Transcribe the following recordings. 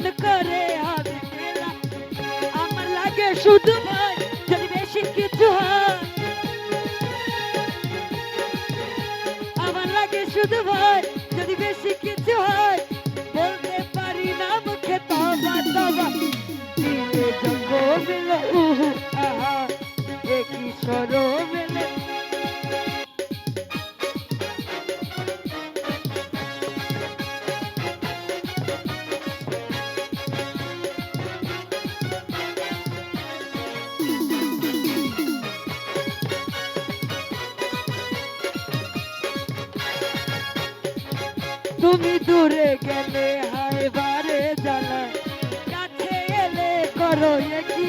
মন করে আর খেলা। আমার লাগে শুধু তুমি দূরে গেলে হায় বারে জানা কাছে এলে করো একই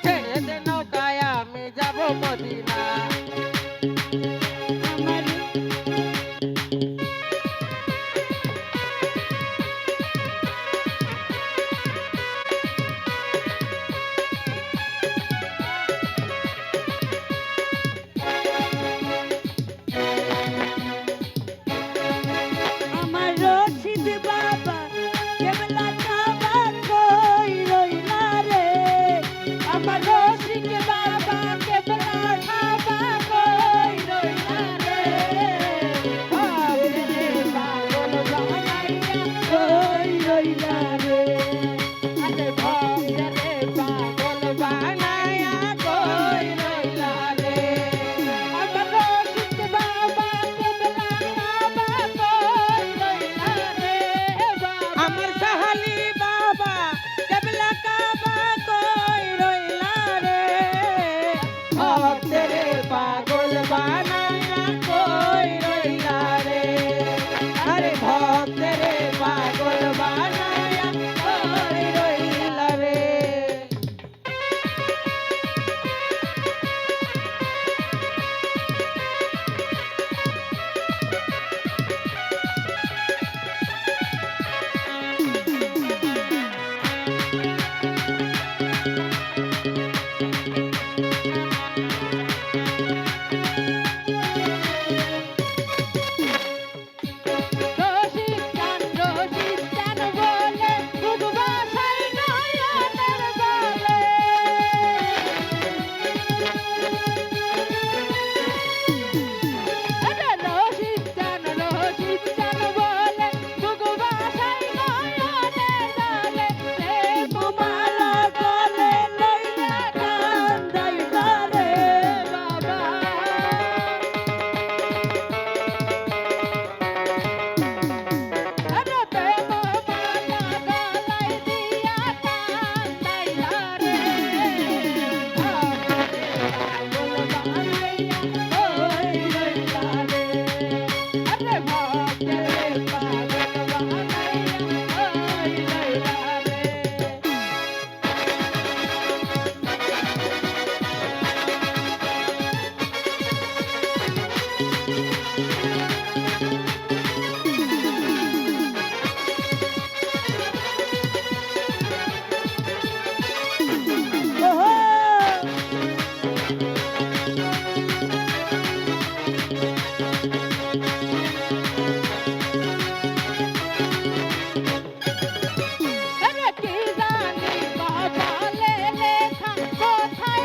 Hi.